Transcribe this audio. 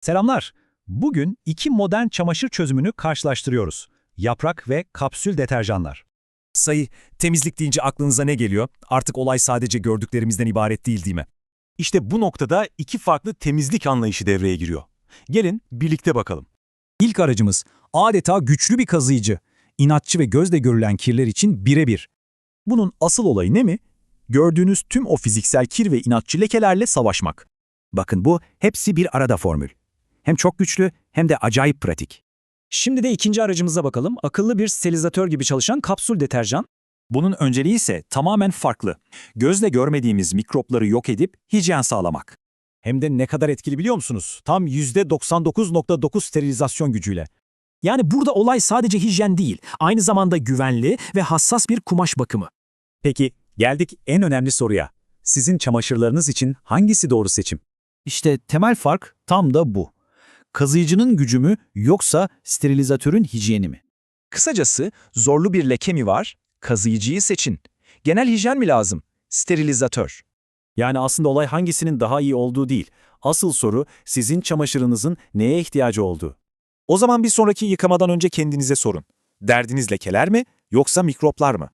Selamlar. Bugün iki modern çamaşır çözümünü karşılaştırıyoruz. Yaprak ve kapsül deterjanlar. Sayı, temizlik deyince aklınıza ne geliyor? Artık olay sadece gördüklerimizden ibaret değil değil mi? İşte bu noktada iki farklı temizlik anlayışı devreye giriyor. Gelin birlikte bakalım. İlk aracımız adeta güçlü bir kazıyıcı. İnatçı ve gözle görülen kirler için birebir. Bunun asıl olayı ne mi? Gördüğünüz tüm o fiziksel kir ve inatçı lekelerle savaşmak. Bakın bu hepsi bir arada formül. Hem çok güçlü hem de acayip pratik. Şimdi de ikinci aracımıza bakalım. Akıllı bir sterilizatör gibi çalışan kapsül deterjan. Bunun önceliği ise tamamen farklı. Gözle görmediğimiz mikropları yok edip hijyen sağlamak. Hem de ne kadar etkili biliyor musunuz? Tam %99.9 sterilizasyon gücüyle. Yani burada olay sadece hijyen değil, aynı zamanda güvenli ve hassas bir kumaş bakımı. Peki geldik en önemli soruya. Sizin çamaşırlarınız için hangisi doğru seçim? İşte temel fark tam da bu. Kazıyıcının gücü mü yoksa sterilizatörün hijyeni mi? Kısacası zorlu bir leke mi var? Kazıyıcıyı seçin. Genel hijyen mi lazım? Sterilizatör. Yani aslında olay hangisinin daha iyi olduğu değil. Asıl soru sizin çamaşırınızın neye ihtiyacı olduğu. O zaman bir sonraki yıkamadan önce kendinize sorun. Derdiniz lekeler mi yoksa mikroplar mı?